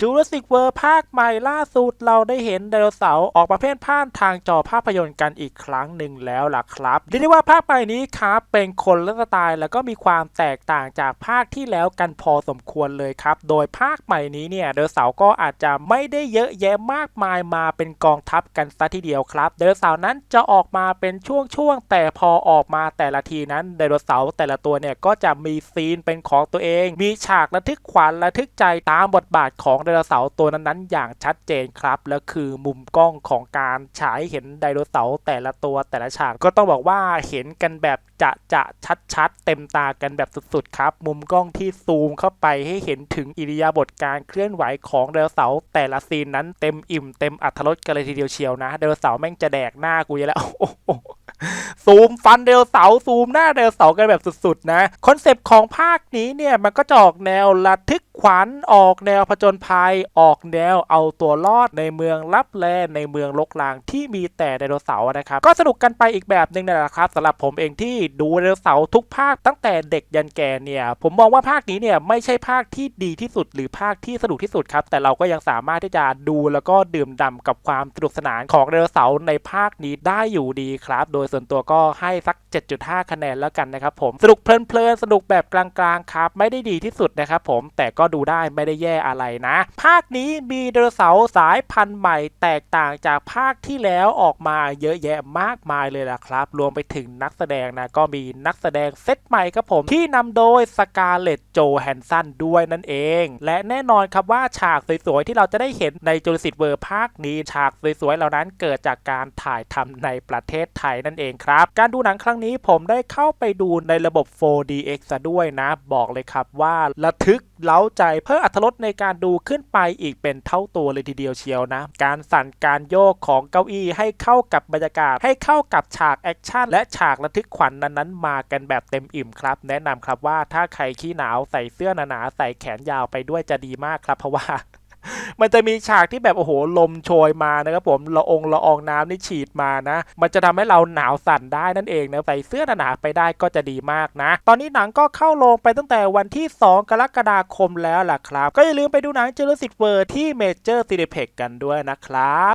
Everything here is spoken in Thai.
จูราสสิกเวิร์ภาคใหม่ล่าสุดเราได้เห็นไดโนเสาร์ออกมาเพ่นพ่านทางจอภาพยนตร์กันอีกครั้งหนึ่งแล้วล่ะครับเรียกได้ว่าภาคใหม่นี้ครับเป็นคนละสไตล์แล้วก็มีความแตกต่างจากภาคที่แล้วกันพอสมควรเลยครับ โดยภาคใหม่นี้เนี่ยไดโนเสาร์ก็อาจจะไม่ได้เยอะแยะมากมายมาเป็นกองทัพกันซะทีเดียวครับไดโนเสาร์นั้นจะออกมาเป็นช่วงๆแต่พอออกมาแต่ละทีนั้นไดโนเสาร์แต่ละตัวเนี่ยก็จะมีซีนเป็นของตัวเอง มีฉากระทึกขวัญระทึกใจตามบทบาทของไดโนเสาร์ตัวนั้นๆ อย่างชัดเจนครับ แล้วคือมุมกล้องของการฉายเห็นไดโนเสาร์แต่ละตัวแต่ละฉากก็ต้องบอกว่าเห็นกันแบบจะจะชัดชัดๆเต็มตากันแบบสุดๆครับ มุมกล้องที่ซูมเข้าไปให้เห็นถึงอิริยาบถการเคลื่อนไหวของไดโนเสาร์แต่ละซีนนั้นเต็มอิ่มเต็มอัธรสกันเลยทีเดียวเชียวนะไดโนเสาร์แม่งจะแดกหน้ากูอยู่แล้วซูมฟันเดลเสาซูมหน้าเดลเสากันแบบสุดๆนะ คอนเซปต์ของภาคนี้เนี่ย มันก็จะออกแนวระทึก ขวัญออกแนวผจญภัย ออกแนวเอาตัวรอดในเมืองลับแลในเมืองลกลางที่มีแต่ไดโนเสาร์นะครับ ก็สนุกกันไปอีกแบบหนึ่งนะครับสำหรับผมเองที่ดูไดโนเสาร์ทุกภาคตั้งแต่เด็กยันแก่เนี่ยผมมองว่าภาคนี้เนี่ยไม่ใช่ภาคที่ดีที่สุด หรือภาคที่สนุกที่สุดครับแต่เราก็ยังสามารถที่จะดูแล้วก็ดื่มด่ำกับความสนุกสนานของไดโนเสาร์ในภาคนี้ได้อยู่ดีครับ โดยส่วนตัวก็ให้สัก 7.5 คะแนนแล้วกันนะครับผมสนุกเพลินๆสนุกแบบกลางๆครับไม่ได้ดีที่สุดนะครับผมแต่ก็ดูได้ไม่ได้แย่อะไรนะ ภาคนี้มีไดโนเสาร์สายพันธุ์ใหม่แตกต่างจากภาคที่แล้วออกมาเยอะแยะมากมายเลยล่ะครับ รวมไปถึงนักแสดงนะ ก็มีนักแสดงเซตใหม่ครับผม ที่นำโดยสกาเลตโจแฮนสันด้วยนั่นเอง และแน่นอนครับว่าฉากสวยๆ ที่เราจะได้เห็นในจูราสสิกเวิร์ภาคนี้ฉากสวยๆเหล่านั้นเกิดจากการถ่ายทำในประเทศไทยนั่นเองครับ การดูหนังครั้งนี้ผมได้เข้าไปดูในระบบ 4DX ซะด้วยนะ บอกเลยครับว่าระทึกเล้าใจเพิ่มอรรถรสในการดูขึ้นไปอีกเป็นเท่าตัวเลยทีเดียวเชียวนะ การสั่นการโยกของเก้าอี้ให้เข้ากับบรรยากาศ ให้เข้ากับฉากแอคชั่นและฉากระทึกขวัญนนั้นๆ มากันแบบเต็มอิ่มครับ แนะนำครับว่าถ้าใครขี้หนาวใส่เสื้อหนาๆใส่แขนยาวไปด้วยจะดีมากครับเพราะว่า มันจะมีฉากที่แบบโอ้โหลมโชยมานะครับผมละองละอองน้ำนี่ฉีดมานะ มันจะทำให้เราหนาวสั่นได้นั่นเองนะใส่เสื้อหนาไปได้ก็จะดีมากนะ ตอนนี้หนังก็เข้าโรงไปตั้งแต่วันที่ 2 กรกฎาคมแล้วล่ะครับ ก็อย่าลืมไปดูหนัง Jurassic World ที่เมเจอร์ซีรีเพ็กกันด้วยนะครับ